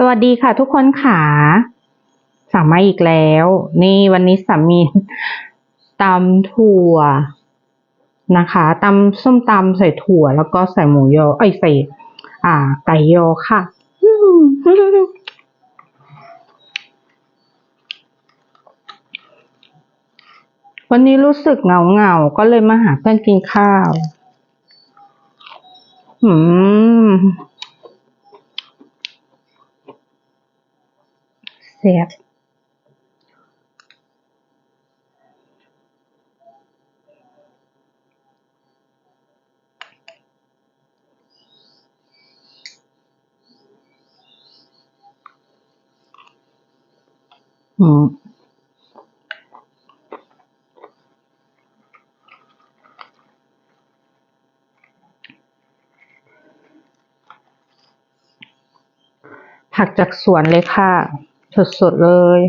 สวัสดีค่ะทุกคนค่ะสามมาอีกแล้ว นี่วันนี้สามีตำถั่วนะคะตำส้มตำใส่ถั่ว แล้วก็ใส่หมูยอเอ้ยใส่อ่า ไก่ยอค่ะวันนี้รู้สึกเหงาเงาๆก็เลยมาหาเพื่อนกินข้าว อืม แซ่บอืมผักจากสวนเลยค่ะ สดๆเลย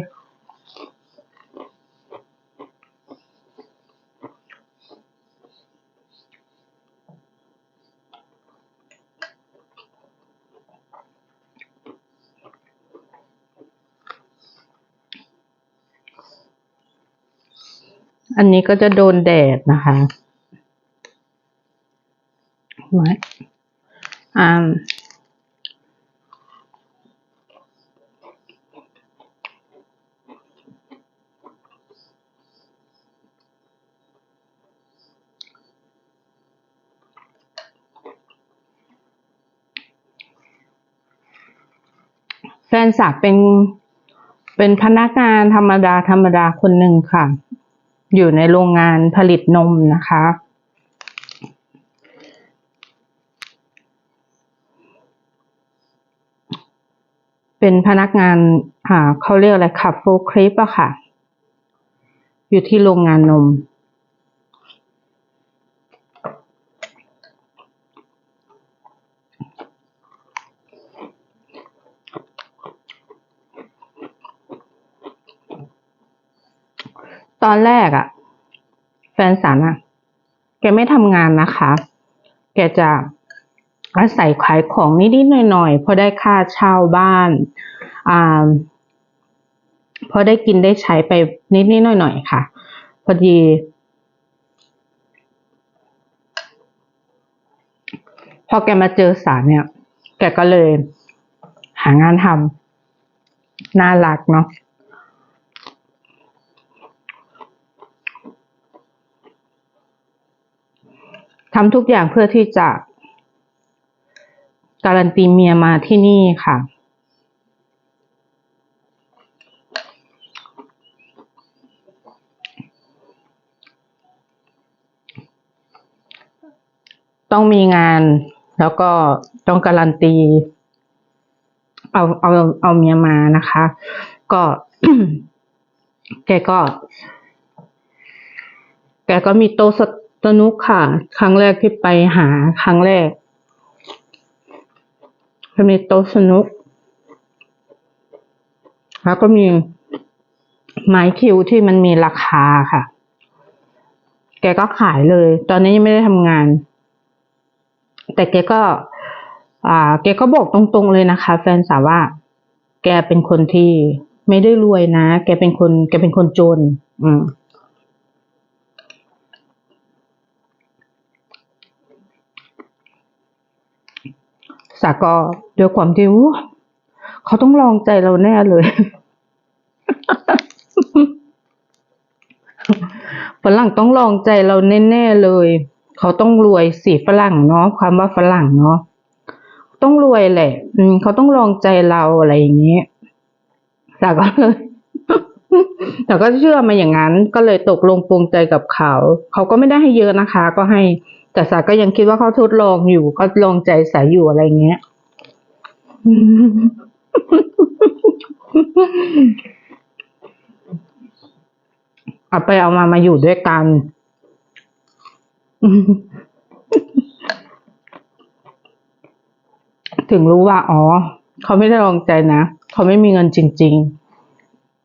อันนี้ก็จะโดนแดดนะคะไว้อ่า แฟนสาวเป็นเป็นพนักงานธรรมดาธรรมดาคนหนึ่งค่ะ อยู่ในโรงงานผลิตนมนะคะ เป็นพนักงานอ่าเขาเรียกอะไรขับโฟล์คลิปอะค่ะ อยู่ที่โรงงานนม ตอนแรกอะแฟนสันอะแกไม่ทำงานนะคะ แกจะอาศัยขายของนิดๆหน่อยๆพอได้ค่าเช่าบ้านอ่าพอได้กินได้ใช้ไปนิดๆหน่อยๆค่ะ พอดีพอแกมาเจอสารเนี่ย แกก็เลยหางานทำน่ารักเนาะ ทำทุกอย่างเพื่อที่จะ การันตีเมียมาที่นี่ค่ะ ต้องมีงานแล้วก็ต้องการันตี เอาเอาเอาเมียมานะคะ ก็แกก็ แกก็มีโต๊ะ สนุกค่ะ ครั้งแรกที่ไปหาครั้งแรกก็มีโต๊ะสนุก แล้วก็มีไม้คิวที่มันมีราคาค่ะ แกก็ขายเลย ตอนนี้ยังไม่ได้ทำงาน แต่แกก็ อ่า แกก็บอกตรงๆเลยนะคะ แฟนสาวว่า แกเป็นคนที่ไม่ได้รวยนะ แกเป็นคน แกเป็นคนจน อืม สาก็ด้วยความที่เขาต้องลองใจเราแน่เลยฝรั่งต้องลองใจเราแน่ๆเลย เขาต้องรวยสิฝรั่งเนาะความว่าฝรั่งเนาะต้องรวยแหละ อืมเขาต้องลองใจเราอะไรอย่างเงี้ยสาก็เลย แต่ก็เชื่อมาอย่างนั้น ก็เลยตกลงปรงใจกับเขา เขาก็ไม่ได้ให้เยอะนะคะ ก็ให้ แต่สาก็ยังคิดว่าเขาทดลองอยู่ก็ลองใจสายอยู่อะไรเงี้ย เอาไปเอามามาอยู่ด้วยกัน ถึงรู้ว่า อ๋อ เขาไม่ได้ลองใจนะ เขาไม่มีเงินจริง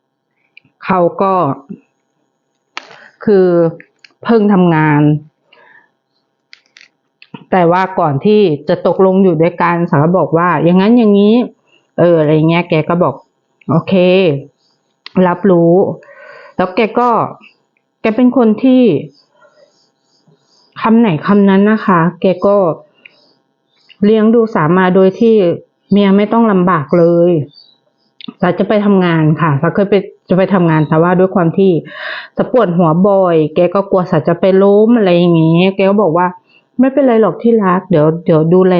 ๆ เขาก็ คือเพิ่งทำงาน แต่ว่าก่อนที่จะตกลงอยู่ด้วยกันสาวก็บอกว่า อย่างนั้นอย่างนี้ เอออะไรเงี้ยแกก็บอก โอเค รับรู้ แล้วแกก็ แกเป็นคนที่คำไหนคำนั้นนะคะ แกก็เลี้ยงดูสามาโดยที่เมียไม่ต้องลำบากเลยสาจะไปทำงานค่ะสาเคยไปจะไปทำงานแต่ว่าด้วยความที่สะปวดหัวบ่อย แกก็กลัวสาจะไปล้มอะไรอย่างเงี้ยแกก็บอกว่า ไม่เป็นไรหรอกที่รัก เดี๋ยวเดี๋ยวดูแล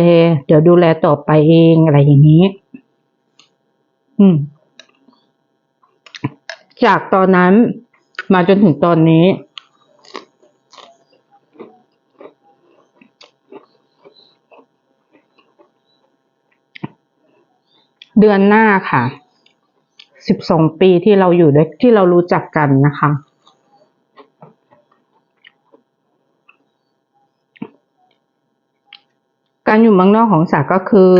เดี๋ยวดูแลต่อไปเองอะไรอย่างนี้ อืม จากตอนนั้นมาจนถึงตอนนี้ เดือนหน้าค่ะสิบสองปีที่เราอยู่ด้วยที่เรารู้จักกันนะคะ การอยู่เมืองนอกของสาก็คือ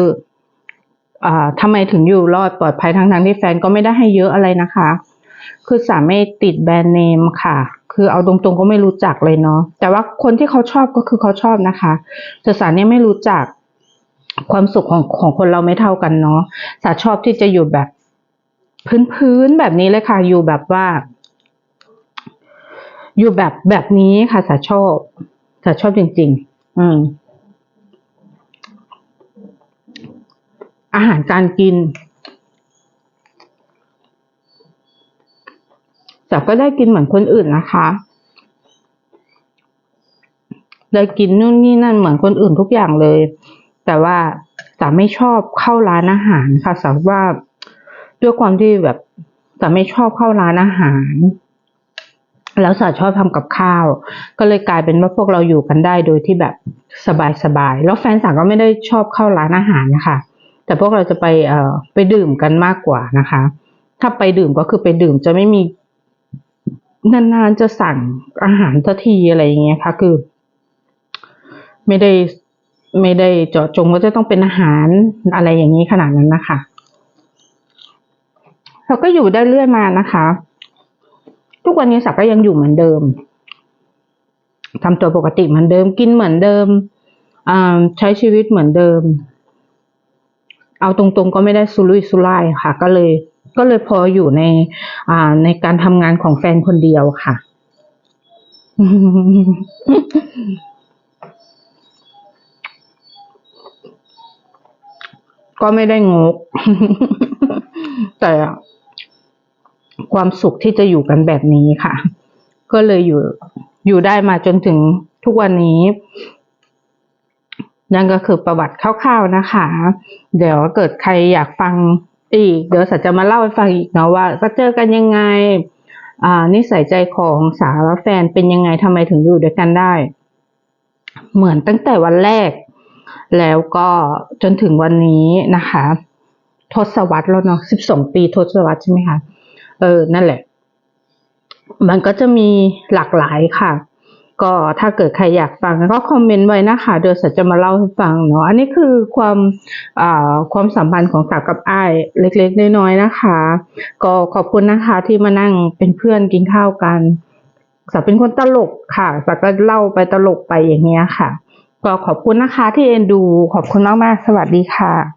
อ่าทำไมถึงอยู่รอดปลอดภัยทั้งทั้งที่แฟนก็ไม่ได้ให้เยอะอะไรนะคะ คือสาไม่ติดแบรนด์เนมค่ะ คือเอาตรงๆก็ไม่รู้จักเลยเนาะ แต่ว่าคนที่เขาชอบก็คือเขาชอบนะคะแต่สาเนี่ยไม่รู้จักความสุขของของคนเราไม่เท่ากันเนาะสาชอบที่จะอยู่แบบพื้นๆแบบนี้เลยค่ะ อยู่แบบว่า อยู่แบบแบบนี้ค่ะสาชอบสาชอบจริง ๆ อืม อาหารการกินแต่ก็ได้กินเหมือนคนอื่นนะคะ ได้กินนู่นนี่นั่นเหมือนคนอื่นทุกอย่างเลย แต่ว่าสาไม่ชอบเข้าร้านอาหารค่ะสาว่าด้วยความที่แบบสาไม่ชอบเข้าร้านอาหาร แล้วสาชอบทำกับข้าว ก็เลยกลายเป็นว่าพวกเราอยู่กันได้โดยที่แบบสบายๆ แล้วแฟนสาวก็ไม่ได้ชอบเข้าร้านอาหารนะคะ แต่พวกเราจะไปเอ่อไปดื่มกันมากกว่านะคะ ถ้าไปดื่มก็คือไปดื่มจะไม่มีนานๆจะสั่งอาหารทันทีอะไรอย่างเงี้ยค่ะ คือ ไม่ได้ไม่ได้เจาะจงว่าจะต้องเป็นอาหารอะไรอย่างนี้ขนาดนั้นนะคะเราก็อยู่ได้เรื่อยมานะคะ ทุกวันนี้สักก็ยังอยู่เหมือนเดิมทำตัวปกติเหมือนเดิม กินเหมือนเดิมใช้ชีวิตเหมือนเดิม เอาตรงๆก็ไม่ได้สุรุ่ยสุร่ายค่ะ ก็เลยก็เลยพออยู่ในอ่าในการทำงานของแฟนคนเดียวค่ะ ก็ไม่ได้งก แต่ความสุขที่จะอยู่กันแบบนี้ค่ะ ก็เลยอยู่อยู่ได้มาจนถึงทุกวันนี้ นั่นก็คือประวัติคร่าวๆนะคะ เดี๋ยวเกิดใครอยากฟังอีก เดี๋ยวสัจจะมาเล่าให้ฟังอีกเนาะว่าก็เจอกันยังไงนิสัยใจของสาวและแฟนเป็นยังไงทำไมถึงอยู่ด้วยกันได้ เหมือนตั้งแต่วันแรก แล้วก็จนถึงวันนี้นะคะ ทศวรรษแล้วเนาะสิบสองปีทศวรรษใช่ไหมคะ เออ นั่นแหละ มันก็จะมีหลากหลายค่ะ ก็ถ้าเกิดใครอยากฟังก็คอมเมนต์ไว้นะคะ เดี๋ยวสัจจะมาเล่าให้ฟังเนาะ อันนี้คือความความสัมพันธ์ของสาวกับไอ้เล็กๆ น้อยๆนะคะ ก็ขอบคุณนะคะที่มานั่งเป็นเพื่อนกินข้าวกันสาวเป็นคนตลกค่ะสาวก็เล่าไปตลกไปอย่างเงี้ยค่ะ ก็ขอบคุณนะคะที่เอ็นดู ขอบคุณมากๆ สวัสดีค่ะ